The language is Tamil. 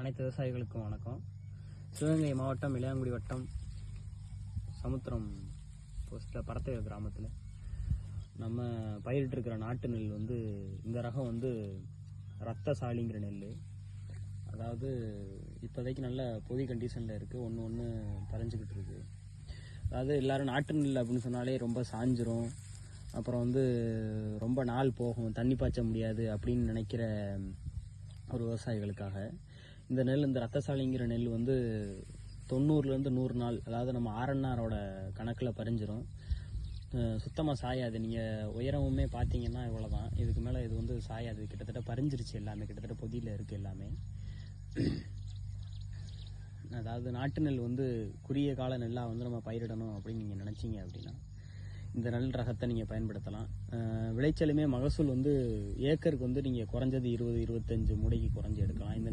அனைத்து விவசாயிகளுக்கும் வணக்கம். சிவகங்கை மாவட்டம் இளையாங்குடி வட்டம் சமுத்திரம் போஸ்ட்டில் பரத்தையூர் கிராமத்தில் நம்ம பயிரிட்டிருக்கிற நாட்டு நெல் வந்து இந்த ரகம் வந்து ரத்த சாலிங்கிற நெல் அதாவது இப்போதைக்கு நல்ல பொதி கண்டிஷனில் இருக்குது ஒன்று ஒன்று பறைஞ்சிக்கிட்டு இருக்கு. அதாவது எல்லாரும் நாட்டு நெல் அப்படின்னு சொன்னாலே ரொம்ப சாஞ்சிரும். அப்புறம் வந்து ரொம்ப நாள் போகும். தண்ணி பாய்ச்ச முடியாது அப்படின்னு நினைக்கிற ஒரு விவசாயிகளுக்காக. இந்த நெல் இந்த ரத்தசாலிங்கிற நெல் வந்து தொண்ணூறுலேருந்து நூறு நாள் அதாவது நம்ம ஆர்என்ஆரோட கணக்கில் பறிஞ்சிரும். சுத்தமாக சாயாது. நீங்கள் உயரமுமே பார்த்தீங்கன்னா இவ்வளோதான் இதுக்கு மேலே இது வந்து சாயாது. கிட்டத்தட்ட பறிஞ்சிருச்சு எல்லாமே. கிட்டத்தட்ட பொதியில் இருக்குது எல்லாமே. அதாவது நாட்டு நெல் வந்து குறுகிய கால நெல்லாக வந்து நம்ம பயிரிடணும் அப்படின்னு நீங்கள் நினச்சிங்க அப்படின்னா இந்த நெல் ரகத்தை நீங்கள் பயன்படுத்தலாம். விளைச்சலுமே மகசூல் வந்து ஏக்கருக்கு வந்து நீங்கள் குறைஞ்சது இருபது இருபத்தஞ்சு மூடைக்கு குறைஞ்சி எடுக்கலாம். இந்த